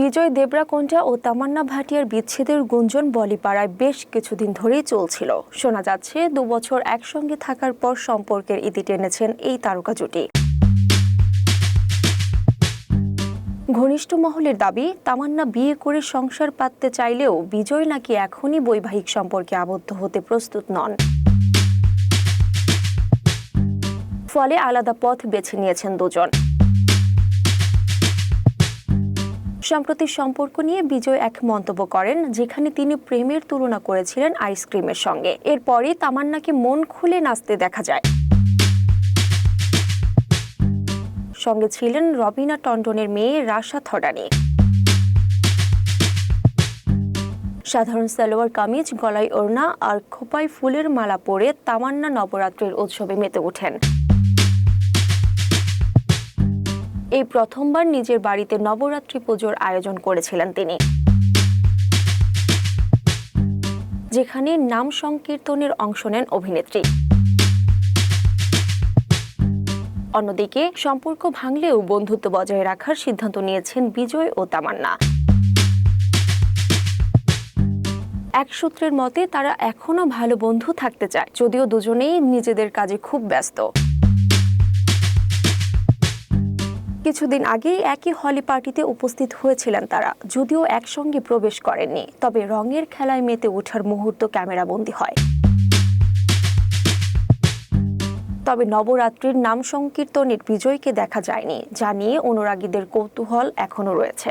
বিজয় দেবরাকোন্ডা ও তামান্না ভাটিয়ার বিচ্ছেদের গুঞ্জন বলিপাড়ায় বেশ কিছুদিন ধরেই চলছিল। শোনা যাচ্ছে, দুবছর একসঙ্গে থাকার পর সম্পর্কের ইতি টেনেছেন এই তারকা জুটি। ঘনিষ্ঠ মহলের দাবি, তামান্না বিয়ে করে সংসার পাততে চাইলেও বিজয় নাকি এখনই বৈবাহিক সম্পর্কে আবদ্ধ হতে প্রস্তুত নন। ফলে আলাদা পথ বেছে নিয়েছেন দুজন। সম্প্রতি সম্পর্ক নিয়ে বিজয় এক মন্তব্য করেন, যেখানে তিনি প্রেমের তুলনা করেছিলেন আইসক্রিমের সঙ্গে। এরপরই তামান্নাকে মন খুলে নাচতে দেখা যায়। সঙ্গে ছিলেন রবিনা টন্ডনের মেয়ে রাশা থডানি সাধারণ সালোয়ার কামিজ, গলায় ওড়না আর খোপায় ফুলের মালা পরে তামান্না নবরাত্রির উৎসবে মেতে ওঠেন। এই প্রথমবার নিজের বাড়িতে নবরাত্রি পুজোর আয়োজন করেছিলেন তিনি। যেখানে নাম সংকীর্তনের অংশ নেন অভিনেত্রী। অন্যদিকে সম্পর্ক ভাঙলেও বন্ধুত্ব বজায় রাখার সিদ্ধান্ত নিয়েছেন বিজয় ও তামান্না। এক সূত্রের মতে, তারা এখনও ভালো বন্ধু থাকতে চায়, যদিও দুজনেই নিজেদের কাজে খুব ব্যস্ত। কিছুদিন আগেই একই হলি পার্টিতে উপস্থিত হয়েছিলেন তারা, যদিও একসঙ্গে প্রবেশ করেননি। তবে রঙের খেলায় মেতে ওঠার মুহূর্ত ক্যামেরাবন্দি হয়। তবে নবরাত্রির নাম সংকীর্তনের বিজয়কে দেখা যায়নি, যা নিয়ে অনুরাগীদের কৌতূহল এখনও রয়েছে।